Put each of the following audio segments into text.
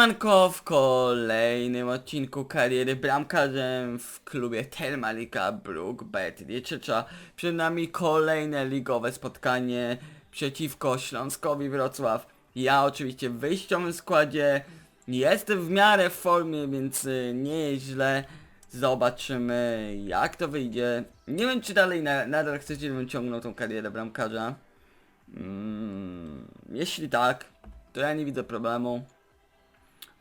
Siemanko w kolejnym odcinku kariery bramkarzem w klubie Termalika Brook Bet Lieczycza. Przed nami kolejne ligowe spotkanie przeciwko Śląskowi Wrocław. Ja oczywiście w wyjściowym składzie jestem w miarę w formie, więc y, nie jest źle. Zobaczymy jak to wyjdzie. Nie wiem czy dalej na, nadal chcecie, żebym ciągnął tą karierę bramkarza. Mm, jeśli tak, to ja nie widzę problemu.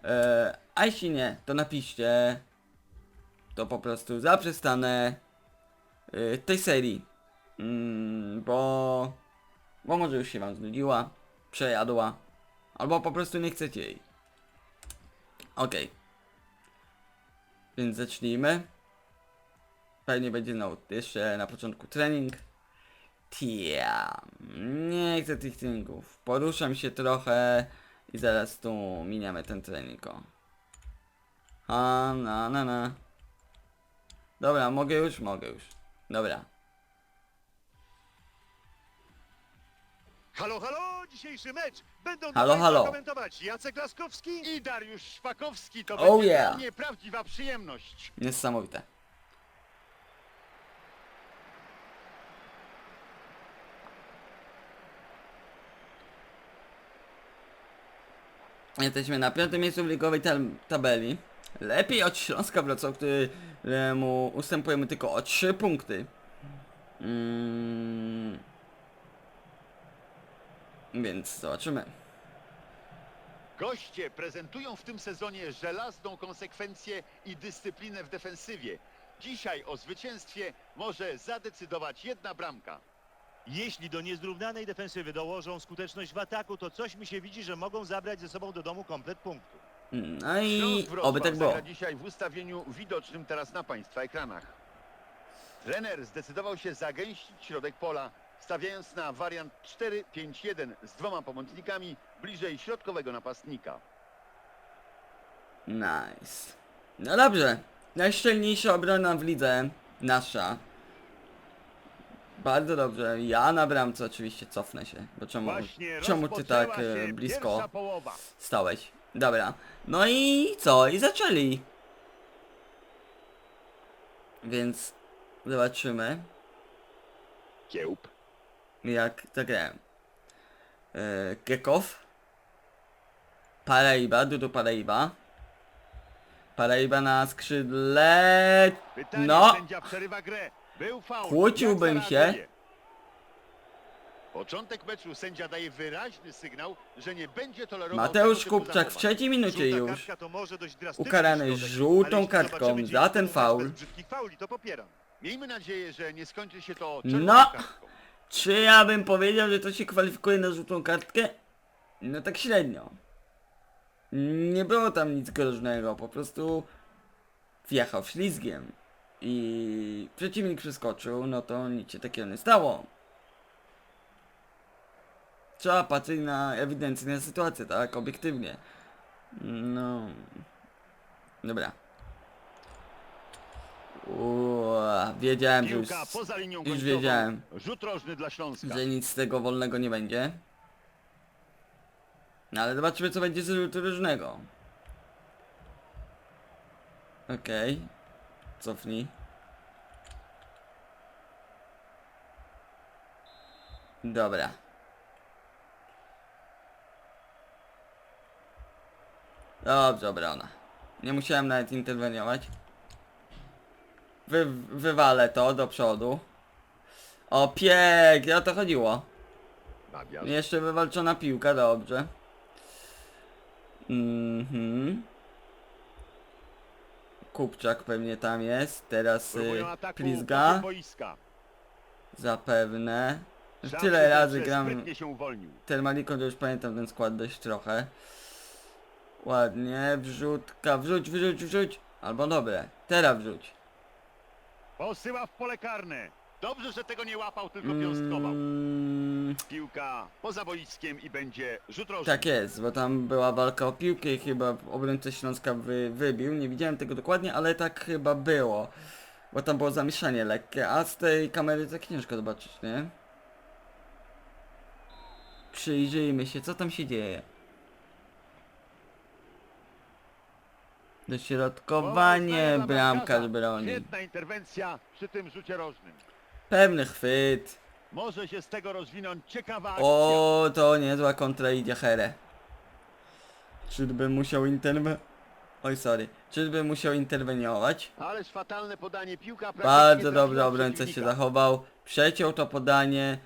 E, a jeśli nie, to napiszcie. To po prostu zaprzestanę e, tej serii. Mm, bo, bo może już się wam znudziła, przejadła, albo po prostu nie chcecie jej. Okej. Więc zacznijmy. Pewnie będzie no, jeszcze na początku trening. Tia. Nie chcę tych treningów. Poruszam się trochę i zaraz tu miniemy ten trening. o. A, na, na, na. Dobra, mogę już? Mogę już. Dobra. Halo, halo, dzisiejszy mecz będą Halo, halo, halo. komentować Jacek Laskowski I Dariusz Szpakowski to Oh będzie yeah. dla mnie prawdziwa przyjemność. Niesamowite. Jesteśmy na piątym miejscu w ligowej tab- tabeli. Lepiej od Śląska Wrocław, któremu ustępujemy tylko o 3 punkty. Mm. Więc zobaczymy. Goście prezentują w tym sezonie żelazną konsekwencję i dyscyplinę w defensywie. Dzisiaj o zwycięstwie może zadecydować jedna bramka. Jeśli do niezrównanej defensywy dołożą skuteczność w ataku, to coś mi się widzi, że mogą zabrać ze sobą do domu komplet punktów. No i Śląsk Wrocław oby tak było. zagra dzisiaj w ustawieniu widocznym teraz na Państwa ekranach. Trener zdecydował się zagęścić środek pola, stawiając na wariant 4-5-1 z dwoma pomocnikami bliżej środkowego napastnika. Nice. No dobrze. Najszczelniejsza obrona w lidze. Nasza. Bardzo dobrze. Ja na bramce oczywiście cofnę się. Bo czemu, Właśnie czemu ty rozpoczęła tak się e, pierwsza blisko połowa. stałeś? Dobra. No i co? I zaczęli. Więc zobaczymy Kiełb. jak zagrałem. E, Gekow. Paraiba, Dudu Paraiba. Paraiba na skrzydle. Pytanie, No. sędzia przerywa grę. Był faul. Kłóciłbym Jak się. zareaguje? Początek meczu sędzia daje wyraźny sygnał, że nie będzie tolerował Mateusz tego typu Kupczak w zachowań. trzeciej minucie Żółta już. kartka to może dość drastyczny ukarany środek, żółtą ale jeśli kartką zobaczymy za ten faul. mecz bez brzydkich fauli, to popieram. Miejmy nadzieję, że nie skończy się to czerwoną No. kartką. Czy ja bym powiedział, że to się kwalifikuje na żółtą kartkę? No tak średnio. Nie było tam nic groźnego, po prostu wjechał ślizgiem i przeciwnik przeskoczył, no to nic się takiego nie stało. Trzeba patrzeć na ewidentnie na sytuację, tak? Obiektywnie. No. Dobra. Ua, wiedziałem, że już, Piłka poza linią już końcową. wiedziałem. Rzut rożny dla Śląska. że nic z tego wolnego nie będzie. No ale zobaczymy co będzie z rzutu różnego. Okej. Cofnij. Dobra. Dobrze, obrona. Nie musiałem nawet interweniować. Wy, wywalę to do przodu. O pięknie, o to chodziło. Jeszcze wywalczona piłka, dobrze. Mhm. Kupczak pewnie tam jest. Teraz y, Plizga. Zapewne. Tyle razy gram. Termaliką, to już pamiętam ten skład dość trochę. Ładnie, wrzutka, wrzuć, wrzuć, wrzuć. Albo dobre, teraz wrzuć. Posyła w pole karne. Dobrze, że tego nie łapał, tylko piąstkował. Mm, Piłka poza boiskiem i będzie rzut rożny. Tak jest, bo tam była walka o piłkę i chyba obrońca Śląska wy, wybił. Nie widziałem tego dokładnie, ale tak chyba było. Bo tam było zamieszanie lekkie, a z tej kamery tak ciężko zobaczyć, nie? Przyjrzyjmy się, co tam się dzieje. Dośrodkowanie, bramkarz broni. Świetna interwencja przy tym rzucie rożnym. Pewny chwyt. Może się z tego rozwinąć ciekawa akcja. O, to niezła kontra idzie Here. Czyżby musiał interwe... Oj, sorry. Czyżby musiał interweniować? Ależ fatalne podanie piłka Bardzo dobrze obrońca się zachował. Przeciął to podanie.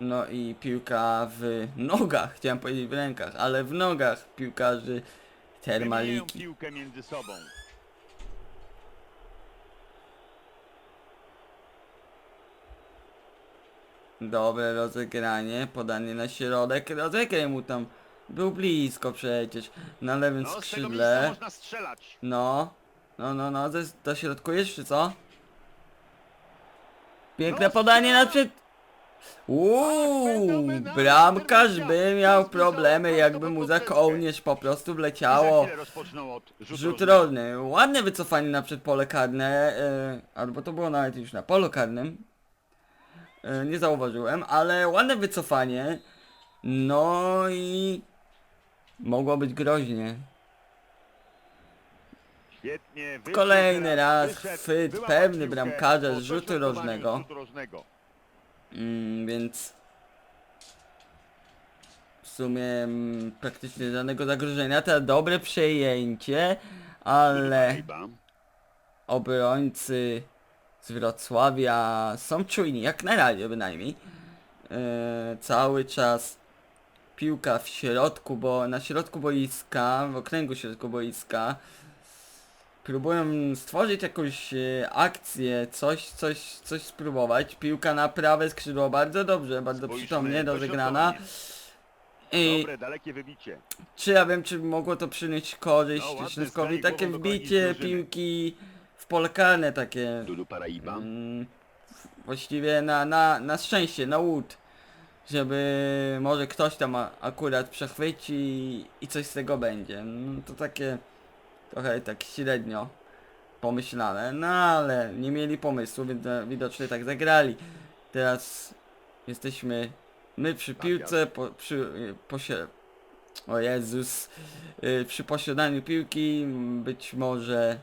No i piłka w nogach, chciałem powiedzieć w rękach, ale w nogach piłkarzy Termaliki. piłkę między sobą. Dobre rozegranie, podanie na środek. Rozegraj mu tam. Był blisko przecież. Na lewym No, z tego miejsca skrzydle. można strzelać. No. No, no, no. Zes- Dośrodkujesz czy co? Piękne No, podanie na przed... Uuu, bramkarz by miał problemy, jakby mu za kołnierz po prostu I za wleciało. chwilę rozpoczną od rzutu Rzut rolny. Ładne wycofanie na przedpole karne, e, albo to było nawet już na polu karnym. E, nie zauważyłem, ale ładne wycofanie. No i mogło być groźnie. Świetnie. wyszedł Kolejny teraz, raz wyszedł, chwyt wyłapał pewny piłkę bramkarza z rzutu rożnego. z rzutu rożnego. Mm, więc w sumie mm, praktycznie żadnego zagrożenia. To dobre przejęcie, ale Chyba. obrońcy z Wrocławia są czujni, jak na razie bynajmniej. E, cały czas piłka w środku, bo na środku boiska, w okręgu środku boiska próbują stworzyć jakąś e, akcję, coś, coś, coś spróbować. Piłka na prawe skrzydło bardzo dobrze, bardzo Spójrzmy, przytomnie rozegrana. dośrodkowanie. I Dobre, dalekie wybicie. czy ja wiem, czy mogło to przynieść korzyść No, ładny Śląskowi? strajk Takie głową do broni wbicie drużyny. piłki karne takie Dudu Paraiba. Mm, właściwie na, na, na szczęście, na łód. Żeby może ktoś tam a, akurat przechwyci i coś z tego będzie. No, to takie trochę tak średnio pomyślane, no ale nie mieli pomysłu, więc e, widocznie tak zagrali. Teraz jesteśmy my przy piłce, po, przy posie... O Jezus, y, przy posiadaniu piłki być może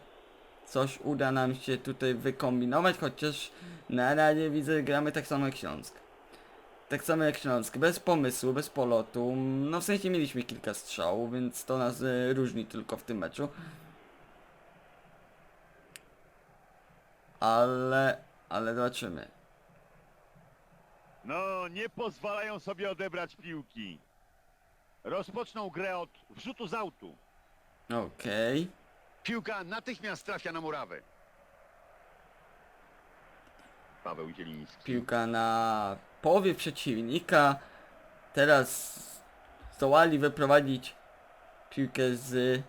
coś uda nam się tutaj wykombinować, chociaż na razie widzę, gramy tak samo jak Śląsk. Tak samo jak Śląsk, bez pomysłu, bez polotu. No w sensie mieliśmy kilka strzałów, więc to nas e, różni tylko w tym meczu. Ale, ale zobaczymy. No, nie pozwalają sobie odebrać piłki. Rozpoczną grę od wrzutu z autu. Okej. Piłka natychmiast trafia na murawę. Paweł Zieliński. Piłka na połowie przeciwnika. Teraz zdołali wyprowadzić piłkę z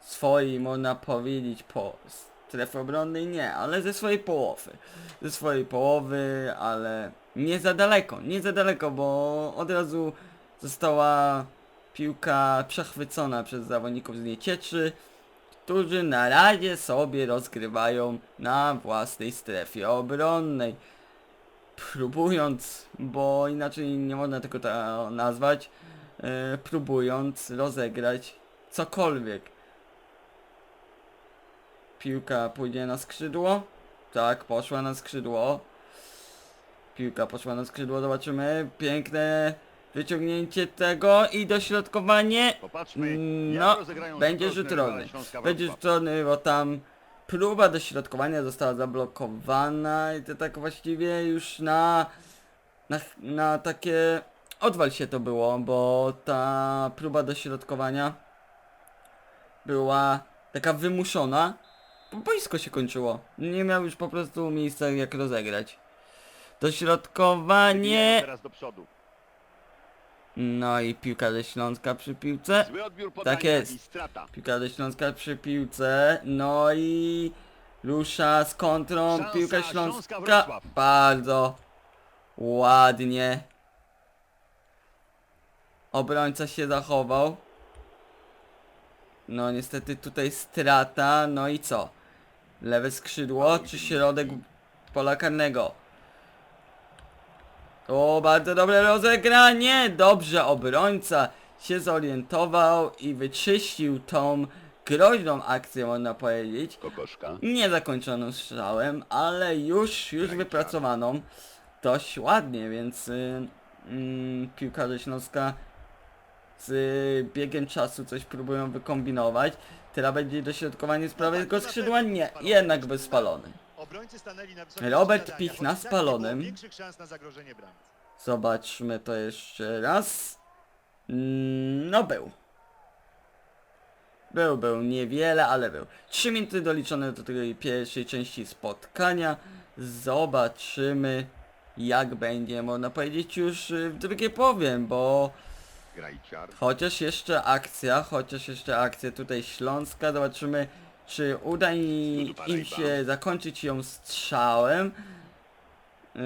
swojej, można powiedzieć, po strefy obronnej nie, ale ze swojej połowy. Ze swojej połowy, ale nie za daleko, nie za daleko, bo od razu została piłka przechwycona przez zawodników z Niecieczy, którzy na razie sobie rozgrywają na własnej strefie obronnej. Próbując, bo inaczej nie można tego ta nazwać, e, próbując rozegrać cokolwiek. Piłka pójdzie na skrzydło. Tak, poszła na skrzydło. Piłka poszła na skrzydło, zobaczymy. Piękne wyciągnięcie tego i dośrodkowanie. Popatrzmy, no, będzie rzut rzut rolny. Będzie Wrocław. rzucony, bo tam próba dośrodkowania została zablokowana i to tak właściwie już na, na, na takie odwal się to było, bo ta próba dośrodkowania była taka wymuszona. bo Boisko się kończyło. Nie miał już po prostu miejsca jak rozegrać. Dośrodkowanie. Teraz do przodu. No i piłka ze Śląska przy piłce. Tak jest. Piłka do Śląska przy piłce, no i rusza z kontrą, piłka Śląska bardzo ładnie. Obrońca się zachował. No niestety tutaj strata, no i co? Lewe skrzydło czy środek pola karnego? O, bardzo dobre rozegranie! Dobrze, obrońca się zorientował i wyczyścił tą groźną akcję, można powiedzieć. Kokoszka. Nie zakończoną strzałem, ale już, już wypracowaną dość ładnie, więc y, mm, piłkarze Śląska z y, biegiem czasu coś próbują wykombinować. Teraz będzie dośrodkowanie z prawego skrzydła, nie, jednak bezspalony. Obrońcy stanęli na wysokości Robert Pich na spalonym. Większych szans na zagrożenie bramki. Zobaczmy to jeszcze raz. Mm, No był. Był, był, niewiele, ale był. 3 minuty doliczone do tej pierwszej części spotkania. Zobaczymy jak będzie, można powiedzieć już y, w drugiej powiem, bo chociaż jeszcze akcja, chociaż jeszcze akcja tutaj Śląska, zobaczymy czy uda i- im się zakończyć ją strzałem. Yy,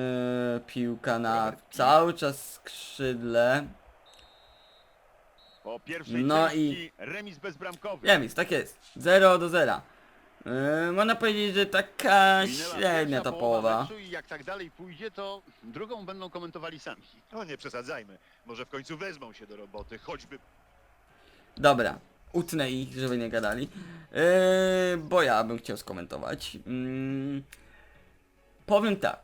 piłka na cały czas skrzydle. Po pierwszej No części remis bezbramkowy. Remis, tak jest. 0 do 0. Yy, można powiedzieć, że taka średnia ta połowa. I jak tak dalej pójdzie, to drugą będą komentowali sami. No nie przesadzajmy. Może w końcu wezmą się do roboty, choćby Dobra, utnę ich, żeby nie gadali. Yy, bo ja bym chciał skomentować. Mm, powiem tak.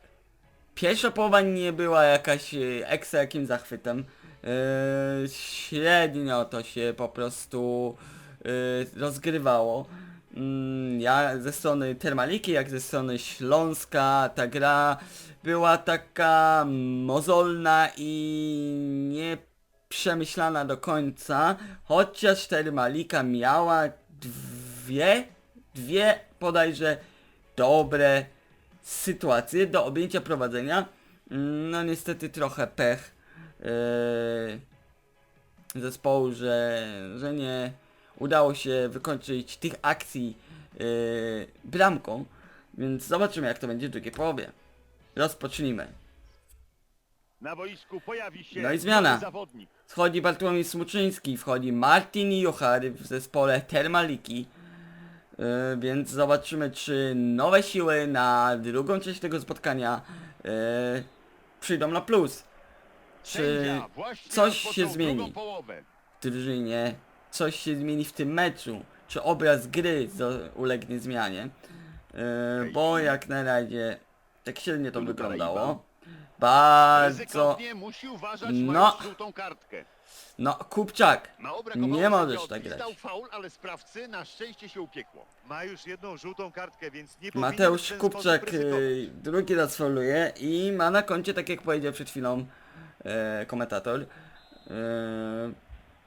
Pierwsza połowa nie była jakaś yy, ekstra jakim zachwytem. Yy, średnio to się po prostu yy, rozgrywało. Mm, ja ze strony Termaliki, jak ze strony Śląska, ta gra była taka mozolna i nie przemyślana do końca, chociaż Termalika miała dwie, dwie podajże dobre sytuacje do objęcia prowadzenia. No niestety trochę pech yy, zespołu, że, że nie udało się wykończyć tych akcji yy, bramką, więc zobaczymy jak to będzie w drugiej połowie. Rozpocznijmy. Na boisku pojawi się No i zmiana. zawodnik. Wchodzi Bartłomiej Smuczyński, wchodzi Martin Juchar w zespole Termaliki. Yy, więc zobaczymy, czy nowe siły na drugą część tego spotkania yy, przyjdą na plus. Czy coś się zmieni? w drużynie coś się zmieni w tym meczu? Czy obraz gry ulegnie zmianie? Yy, bo jak na razie tak średnio to wyglądało. Bardzo... Ryzykownie musi uważać, No. mając żółtą kartkę. No, Kupczak, Mało brakowało, Nie żeby możesz tak odpisał grać. faul, ale sprawcy na szczęście się upiekło. ma już jedną żółtą kartkę, więc nie powinien w Mateusz ten Kupczak ryzykować. y, drugi raz fauluje i ma na koncie, tak jak powiedział przed chwilą e, komentator, e,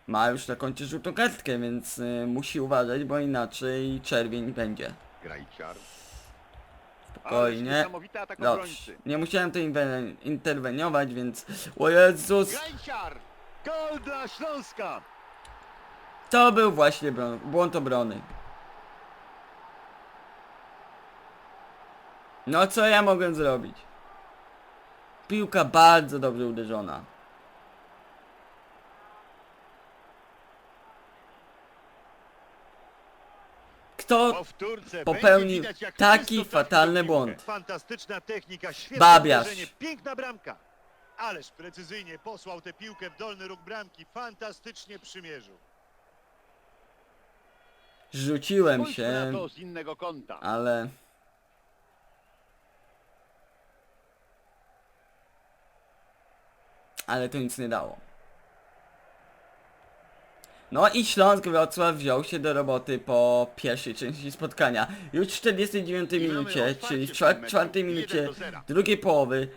ma już na koncie żółtą kartkę, więc e, musi uważać, bo inaczej czerwień będzie. Grajciar. Spokojnie. Dobrze, nie musiałem tu inwe- interweniować, więc... O Jezus! Grajciar! Gol dla Śląska! To był właśnie bro- błąd obrony. No co ja mogę zrobić? Piłka bardzo dobrze uderzona. Kto Powtórce. popełnił Będzie widać, jak taki czysto trafił fatalny błąd? Fantastyczna technika, świetne Babiarz. uderzenie, piękna bramka. Ależ precyzyjnie posłał tę piłkę w dolny róg bramki, fantastycznie przymierzył. Rzuciłem Spójrzmy na się, to z innego kąta. ale... Ale to nic nie dało. No i Śląsk Wrocław wziął się do roboty po pierwszej części spotkania. Już w 49 I mamy minucie, czyli w czwar- czwartej 1 minucie do 0. drugiej połowy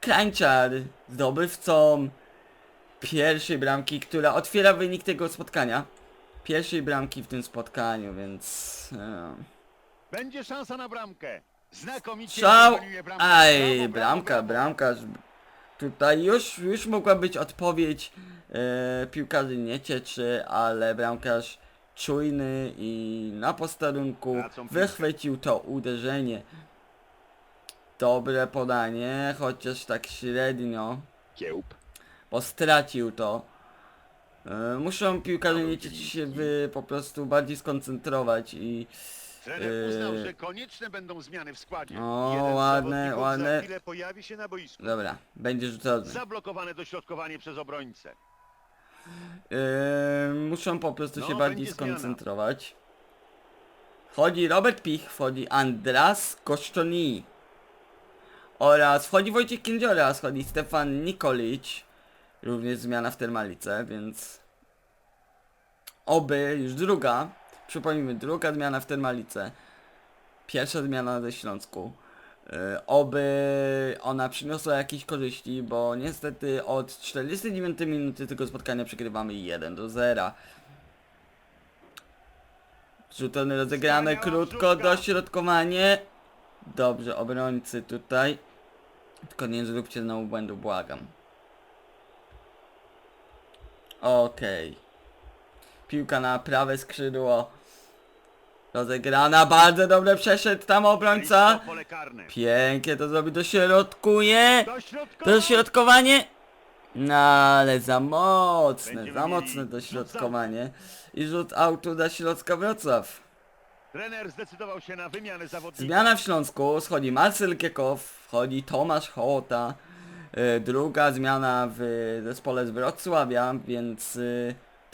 Krańczar zdobywcą pierwszej bramki, która otwiera wynik tego spotkania. Pierwszej bramki w tym spotkaniu, więc... E, Będzie szansa na bramkę. Znakomicie Strzał! Aj, bramka, bramkarz. Tutaj już, już mogła być odpowiedź e, piłkarzy nie cieczy, ale bramkarz czujny i na posterunku wychwycił to uderzenie. Dobre podanie, chociaż tak średnio, Kiełb. bo stracił to. E, muszą piłkarze nie cieć się wy, po prostu bardziej skoncentrować i Trener Yy. uznał, że konieczne będą zmiany w składzie. o Jeden z ładne, zawodników Za ładne. chwilę pojawi się na boisku. Dobra, będzie rzucony. Zablokowane dośrodkowanie przez obrońcę. Yy, muszą po prostu No, się bardziej będzie zmiana. skoncentrować. Wchodzi Robert Pich, wchodzi Andras Kosztoni. Oraz wchodzi Wojciech Kędziora, wchodzi Stefan Nikolic. Również zmiana w Termalice, więc... Oby, już druga. Przypomnijmy, druga zmiana w Termalice. Pierwsza zmiana ze Śląsku. Y, Oby ona przyniosła jakieś korzyści, bo niestety od 49 minuty tego spotkania przegrywamy 1 do 0. Rzucone rozegrane krótko, dośrodkowanie. Dobrze, obrońcy tutaj. Tylko nie zróbcie znowu błędu, błagam. Okej. Piłka na prawe skrzydło. Rozegrana, bardzo dobrze przeszedł tam obrońca. Pięknie to zrobi, dośrodkuje. Dośrodkowanie. No ale za mocne, za mocne dośrodkowanie. I rzut autu dla Śląska Wrocław. Trener zdecydował się na wymianę. Zmiana w Śląsku, schodzi Marcel Kiekow, wchodzi Tomasz Hołota. Y, druga zmiana w zespole z Wrocławia, więc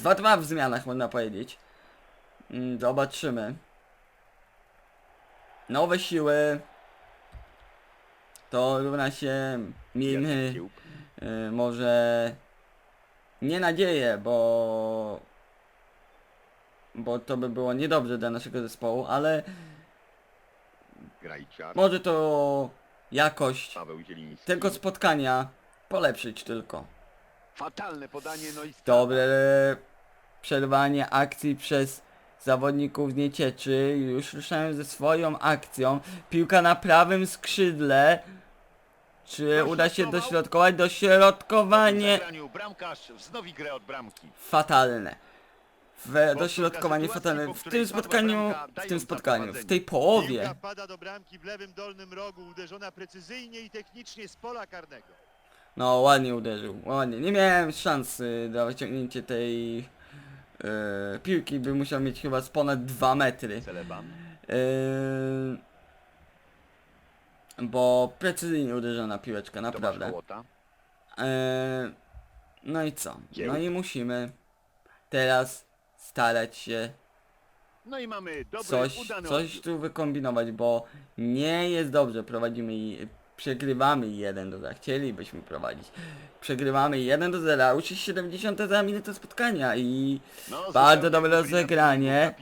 y, 2-2 w zmianach można powiedzieć. Mm, Zobaczymy. Nowe siły. To równa się miejmy y, może nie nadzieję, bo bo to by było niedobrze dla naszego zespołu, ale może to jakość tego spotkania polepszyć tylko. Fatalne podanie, no i. Dobre przerwanie akcji przez zawodników z Niecieczy. Już ruszałem ze swoją akcją. Piłka na prawym skrzydle. Czy uda się dośrodkować? Dośrodkowanie zagraniu bramkarz wznowi grę od bramki. fatalne. W dośrodkowanie fatalne. W tym spotkaniu, w tym spotkaniu, w tej połowie. Piłka pada do bramki w lewym dolnym rogu, uderzona precyzyjnie i technicznie z pola karnego. No ładnie uderzył, ładnie. Nie miałem szansy na wyciągnięcie tej e, piłki, by musiał mieć chyba z ponad 2 metry. E, bo precyzyjnie uderzona piłeczka, naprawdę. E, no i co? No i musimy teraz starać się No i mamy dobry, coś, udany coś tu wykombinować, bo nie jest dobrze. Prowadzimy i przegrywamy 1 do 0. Chcielibyśmy prowadzić. Przegrywamy 1 do 0, a już jest 70 za minutę spotkania i No, bardzo dobre rozegranie.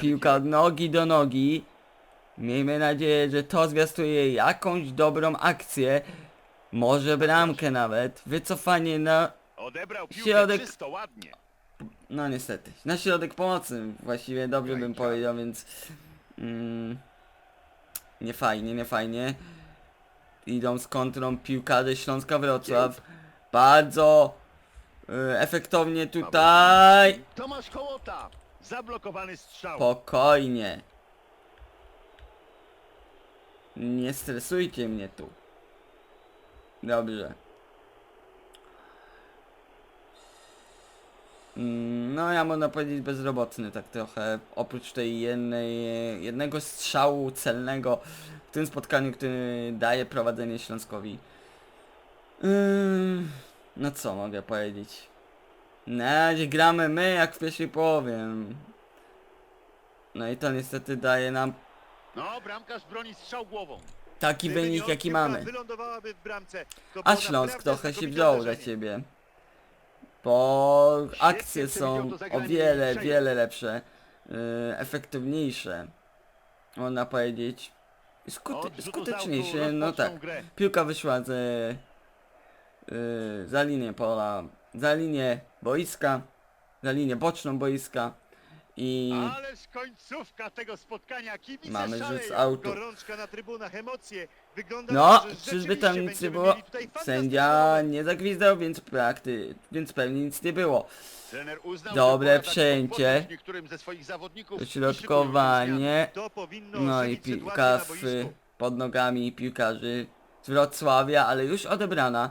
piłka od nogi do nogi. Miejmy nadzieję, że to zwiastuje jakąś dobrą akcję. Może bramkę nawet. Wycofanie na... Środek-. No niestety. Na środek pomocy. Właściwie dobrze bym Grajka. powiedział, więc... Mm, nie fajnie, nie fajnie. Idą z kontrą piłkarze Śląska Wrocław. Bardzo y, efektownie tutaj. Tomasz Hołota. Zablokowany strzał. Spokojnie. Nie stresujcie mnie tu. Dobrze. Mm, No ja można powiedzieć bezrobotny tak trochę. Oprócz tej jednej, jednego strzału celnego tym spotkaniu, który daje prowadzenie Śląskowi. Ym, no co mogę powiedzieć? Na razie gramy my jak w pierwszej połowie. No i to niestety daje nam No, bramkarz broni strzał głową. taki Gdyby nie wynik jaki mamy. Wylądowałaby w bramce. To A było Śląsk naprawdę trochę się znakomite wziął dla zdarzenie. ciebie. Bo akcje są o wiele, wiele lepsze. Yy, efektywniejsze. Można powiedzieć. Skute Od rzutu z autu skuteczniejsze, no tak. Piłka wyszła z, yy, za linię pola, za linię boiska, za linię boczną boiska i Ależ końcówka tego spotkania. Kibice Mamy rzut z szaleją. autu. Gorączka na trybunach, emocje. Wygląda No, na to, że czyżby tam nic nie było? mieli tutaj fantastyczny Sędzia nie zagwizdał, więc prakty, więc pewnie nic nie było. Trener uznał, Dobre że pora dać przejęcie. odpocząć niektórym ze swoich zawodników i szykują Środkowanie. To powinno No i ożywić sytuację piłka na w, boisku. pod nogami piłkarzy z Wrocławia, ale już odebrana.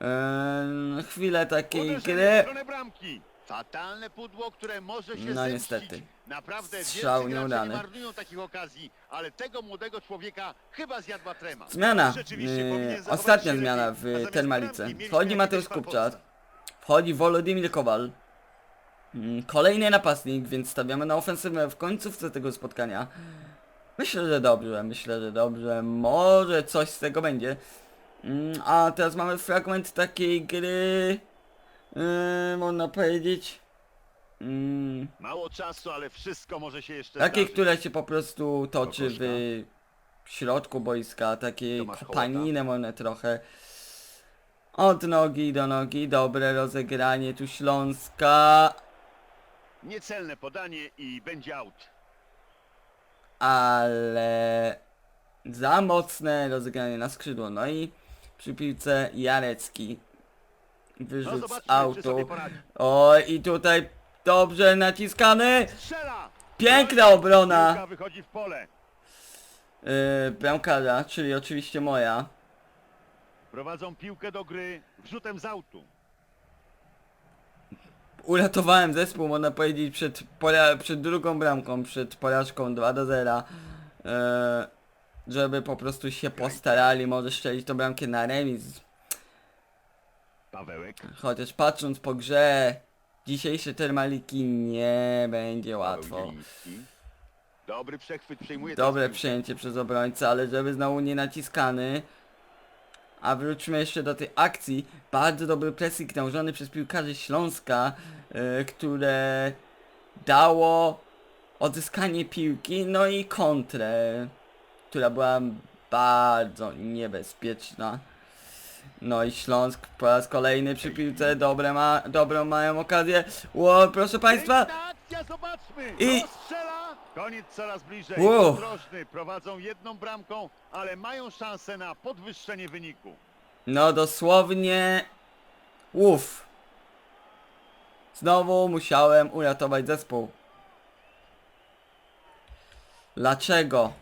Eee, chwilę takiej Uderzenie w gry. stronę bramki. Fatalne pudło, które może się No zemścić. niestety. Naprawdę Strzał wielcy gracze nieudany. nie marnują takich okazji, ale tego młodego człowieka chyba zjadła trema. Zmiana. Rzeczywiście zachować ostatnia się zmiana lepiej, a w zamiast bramki mieliśmy Wchodzi jakiegoś Mateusz. Kupczak. Wchodzi Wolodymir Kowal. Mm, Kolejny napastnik, więc stawiamy na ofensywę w końcówce tego spotkania. Myślę, że dobrze, myślę, że dobrze. Może coś z tego będzie. Mm, A teraz mamy fragment takiej gry. Yy, można powiedzieć. Mm, Mało czasu, ale wszystko może się jeszcze Takiej, zdarzyć. która się po prostu toczy w środku boiska, takiej Tomasz kopaninę można trochę. Od nogi do nogi, dobre rozegranie tu Śląska, Niecelne podanie i będzie out. ale za mocne rozegranie na skrzydło. No i przy piłce Jarecki No wyrzut z zobaczmy, czy sobie autu. poradzi. O i tutaj dobrze naciskany. Strzela! Piękna No obrona. Piłka wychodzi w pole. Yy, bramkarza, czyli oczywiście moja. Prowadzą piłkę do gry wrzutem z autu. uratowałem zespół, można powiedzieć, przed, pora- przed drugą bramką, przed porażką 2 do 0. E, żeby po prostu się postarali, może strzelić tą bramkę na remis. Pawełek. Chociaż patrząc po grze, dzisiejsze termaliki nie będzie łatwo. Paweł. Dobry przechwyt przejmuje Dobre teraz przyjęcie przez obrońcę, ale żeby znowu nie naciskany. A wróćmy jeszcze do tej akcji. Bardzo dobry pressing nałożony przez piłkarzy Śląska, e, które dało odzyskanie piłki, no i kontrę, która była bardzo niebezpieczna. No i Śląsk po raz kolejny przy piłce, dobre ma, dobrą mają okazję. Ło, proszę Państwa, zobaczmy! I-! Koniec coraz bliżej. Wow. Ostrożny, prowadzą jedną bramką, ale mają szansę na podwyższenie wyniku. No dosłownie... Uff. Znowu musiałem uratować zespół. Dlaczego?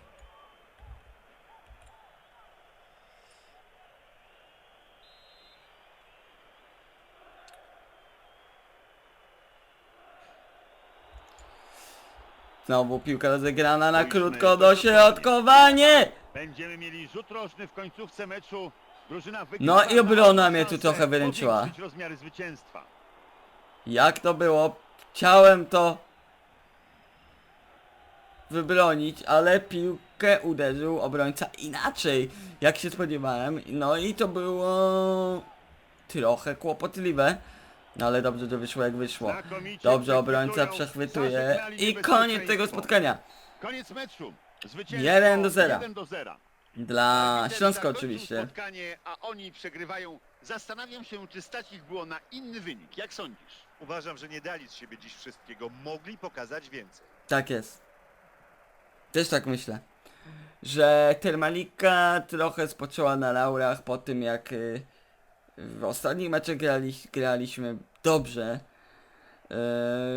Znowu piłka rozegrana na krótko do dośrodkowanie. środkowanie! Będziemy mieli rzut rożny w końcówce meczu. Drużyna No i obrona mnie tu trochę wyręczyła. rozmiary zwycięstwa. Jak to było? Chciałem to wybronić, ale piłkę uderzył obrońca inaczej, jak się spodziewałem. No i to było trochę kłopotliwe. No ale dobrze, że wyszło jak wyszło. Dobrze, obrońca przechwytuje i koniec tego spotkania. Koniec meczu. Zwycięstwo 1 do 0. 1 do 0. Dla Śląska oczywiście. spotkanie, a oni przegrywają. Zastanawiam się, czy stać ich było na inny wynik. Jak sądzisz? Uważam, że nie dali z siebie dziś wszystkiego. Mogli pokazać więcej. Tak jest. Też tak myślę. Że Termalika trochę spoczęła na laurach po tym jak y, w ostatnich meczach grali, graliśmy dobrze.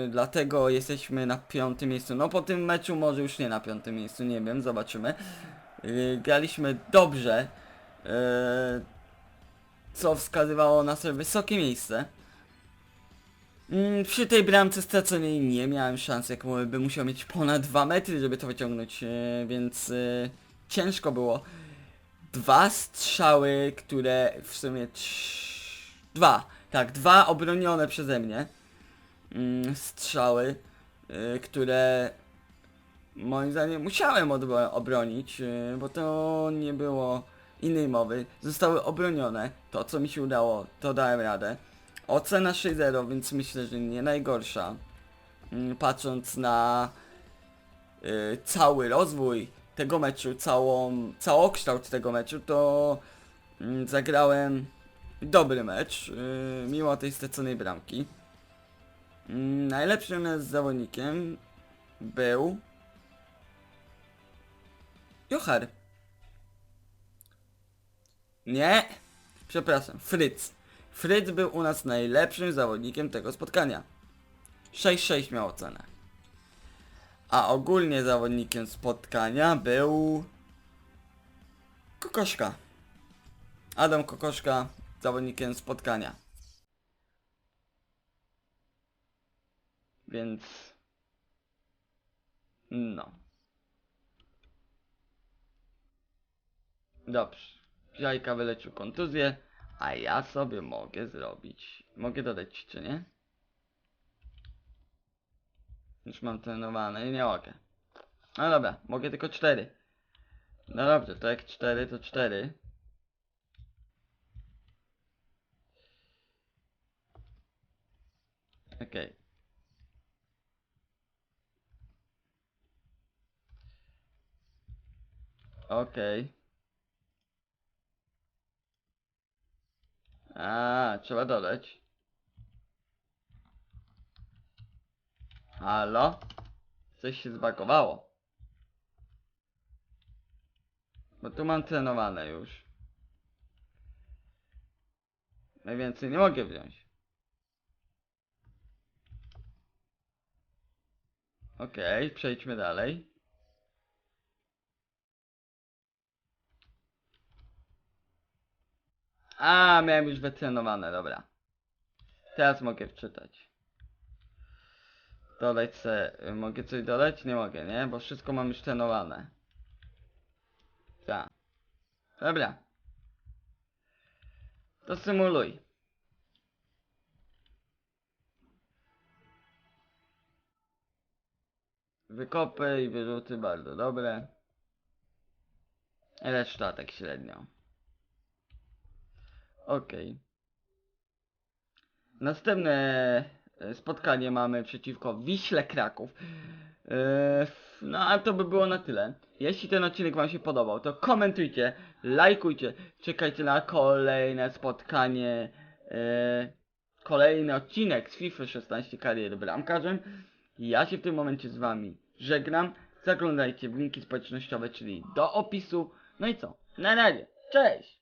Y, dlatego jesteśmy na piątym miejscu. No po tym meczu może już nie na piątym miejscu, nie wiem, zobaczymy. Y, graliśmy dobrze. y, co wskazywało na sobie wysokie miejsce. Mm, Przy tej bramce straconej nie miałem szans, jak by musiał mieć ponad 2 metry, żeby to wyciągnąć, e, więc e, ciężko było. Dwa strzały, które w sumie dwa, tak, dwa obronione przeze mnie mm, strzały, e, które moim zdaniem musiałem obronić, e, bo to nie było innej mowy. Zostały obronione, to co mi się udało, to dałem radę. Ocena 6-0, więc myślę, że nie najgorsza. Mm, Patrząc na y, cały rozwój tego meczu, całą, całokształt tego meczu, to mm, zagrałem dobry mecz, y, mimo tej straconej bramki. Mm, najlepszym zawodnikiem był Jochar. Nie, przepraszam, Fritz. Fritz był u nas najlepszym zawodnikiem tego spotkania. 6-6 miał ocenę. A ogólnie zawodnikiem spotkania był... Kokoszka. Adam Kokoszka, zawodnikiem spotkania. Więc... No. Dobrze. Jajka wyleczył kontuzję, a ja sobie mogę zrobić. Mogę dodać ćwiczenie? Już mam trenowane i nie mogę. No dobra, mogę tylko cztery. No dobrze, to jak cztery, to cztery. Okej. Okej. A, trzeba dodać. Halo? Coś się zbagowało. Bo tu mam trenowane już. Najwięcej nie mogę wziąć. Okej, przejdźmy dalej. A, miałem już wytrenowane, dobra. Teraz mogę wczytać. Dodać se, mogę coś dodać? Nie mogę, nie? Bo wszystko mam już trenowane. Tak. Dobra. To symuluj. Wykopy i wyrzuty bardzo dobre. Reszta tak średnio. Okej. Następne e, spotkanie mamy przeciwko Wiśle Kraków. E, No a to by było na tyle. Jeśli ten odcinek wam się podobał, to komentujcie, lajkujcie, czekajcie na kolejne spotkanie, e, kolejny odcinek z FIFA 16 kariery bramkarzem. Ja się w tym momencie z wami żegnam. Zaglądajcie w linki społecznościowe, czyli do opisu. No i co? Na razie. Cześć!